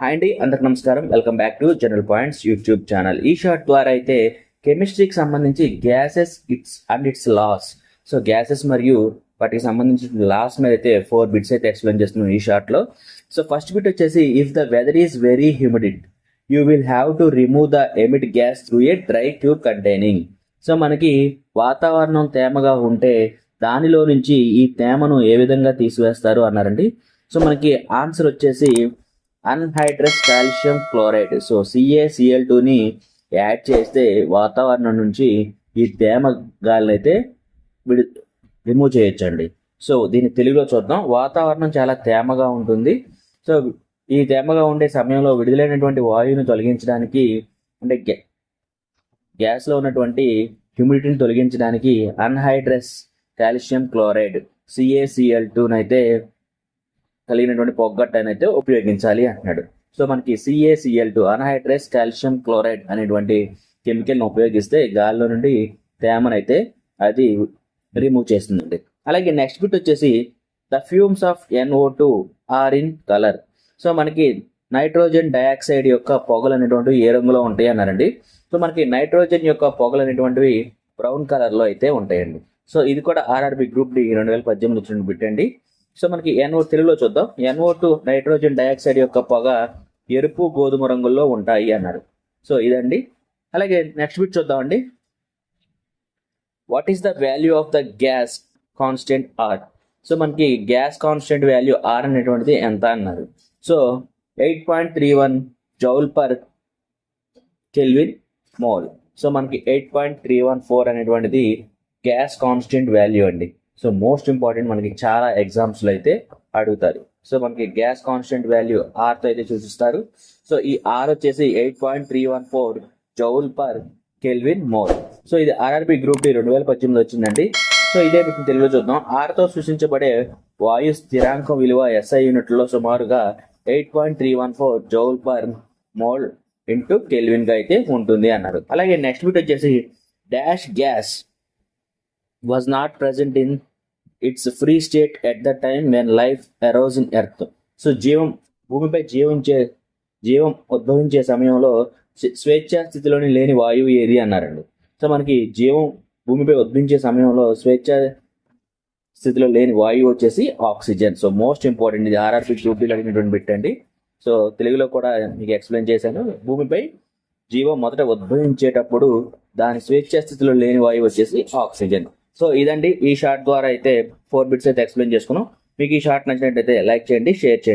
Hi అండి అందరికి నమస్కారం. Welcome back to general points YouTube channel ఈ షార్ట్ ద్వారా అయితే కెమిస్ట్రీకి సంబంధించి gases its and its laws so gases మరియు వాటికి సంబంధించిన లాస్ మీద అయితే ఫోర్ బిట్స్ అయితే ఎక్స్ప్లెయిన్ చేస్తున్నాం ఈ షార్ట్లో. సో ఫస్ట్ బిట్ వచ్చేసి if the weather is very humid you will have to remove the emit gas through a dry tube containing so మనకి వాతావరణం తేమగా ఉంటే దానిలో నుంచి ఈ తేమను ఏ విధంగా తీసివేస్తారు అన్నారండి? సో మనకి ఆన్సర్ వచ్చేసి anhydrous calcium chloride. So CaCl టూని యాడ్ చేస్తే వాతావరణం నుంచి ఈ తేమ గాలిని అయితే విడి రిమూవ్ చేయొచ్చండి. సో దీన్ని తెలుగులో చూద్దాం. వాతావరణం చాలా తేమగా ఉంటుంది. సో ఈ తేమగా ఉండే సమయంలో విడుదలైనటువంటి వాయువుని తొలగించడానికి అంటే గ్యా గ్యాస్లో ఉన్నటువంటి హ్యూమిడిటీని తొలగించడానికి అన్హైడ్రస్ కాల్షియం క్లోరైడ్ సిఏసిఎల్ టూనైతే కలిగినటువంటి పొగ్గట్టని అయితే ఉపయోగించాలి అంటున్నాడు. సో మనకి CaCl two anhydrous calcium chloride అనేటువంటి కెమికల్ని ఉపయోగిస్తే గాలిలో నుండి తేమనైతే అది రిమూవ్ చేస్తుందండి. అలాగే నెక్స్ట్ బిట్ వచ్చేసి the fumes of NO two are in colour. So మనకి నైట్రోజన్ డయాక్సైడ్ యొక్క పొగలు అనేటువంటివి ఏ రంగులో ఉంటాయి అన్నారండి. సో మనకి నైట్రోజన్ యొక్క పొగలు అనేటువంటివి బ్రౌన్ కలర్లో అయితే ఉంటాయండి. సో ఇది కూడా ఆర్ఆర్బి గ్రూప్ డి రెండు వేల పద్దెనిమిది వచ్చిన బిట్ అండి. సో మనకి ఎన్ఓ తెలుగులో చూద్దాం. ఎన్ఓ టూ నైట్రోజన్ డయాక్సైడ్ యొక్క పొగ ఎరుపు గోధుమ రంగుల్లో ఉంటాయి అన్నారు. సో ఇదండి. అలాగే నెక్స్ట్ బిట్ చూద్దామండి. What is the value of the gas constant R so మనకి గ్యాస్ కాన్స్టెంట్ వాల్యూ ఆర్ అనేటువంటిది ఎంత అన్నారు. So eight point three one joule per kelvin mole so మనకి eight point three one four అనేటువంటిది gas constant value అండి. So most important మనకి చాలా ఎగ్జామ్స్లో అయితే అడుగుతారు. సో మనకి గ్యాస్ కాన్స్టెంట్ వాల్యూ ఆర్తో అయితే సూచిస్తారు సో ఈ ఆర్ వచ్చేసి eight point three one four joule per kelvin mole so ఇది ఆర్ఆర్బి గ్రూప్ డి రెండు వేల పద్దెనిమిది వచ్చిందండి. సో ఇదే మీకు తెలుగులో చూద్దాం. ఆర్తో సూచించబడే వాయు స్థిరాంకం విలువ ఎస్ఐ యూనిట్లో సుమారుగా eight point three one four joule per mole into కెల్విన్గా అయితే ఉంటుంది అన్నారు. అలాగే నెక్స్ట్ బిట్ వచ్చేసి dash gas was not present in its free state at the time when life arose in earth so జీవం భూమిపై జీవించే జీవం ఉద్భవించే సమయంలో స్వే- స్వేచ్ఛా స్థితిలోని లేని వాయువు ఏది అన్నారండి? సో మనకి జీవం భూమిపై ఉద్భవించే సమయంలో స్వేచ్ఛ స్థితిలో లేని వాయువు వచ్చేసి ఆక్సిజన్. సో మోస్ట్ ఇంపార్టెంట్ ఇది ఆర్ఆర్పి గ్రూప్లో అడిగినటువంటి బిట్ అండి. సో తెలుగులో కూడా మీకు ఎక్స్ప్లెయిన్ చేశాను. భూమిపై జీవం మొదట ఉద్భవించేటప్పుడు దాని స్వేచ్ఛా స్థితిలో లేని వాయువు వచ్చేసి ఆక్సిజన్. సో ఇదండి ఈ షార్ట్ ద్వారా అయితే ఫోర్ బిట్స్ అయితే ఎక్స్ప్లెయిన్ చేసుకున్నాం. మీకు ఈ షార్ట్ నచ్చినట్టయితే లైక్ చేయండి షేర్ చేయండి.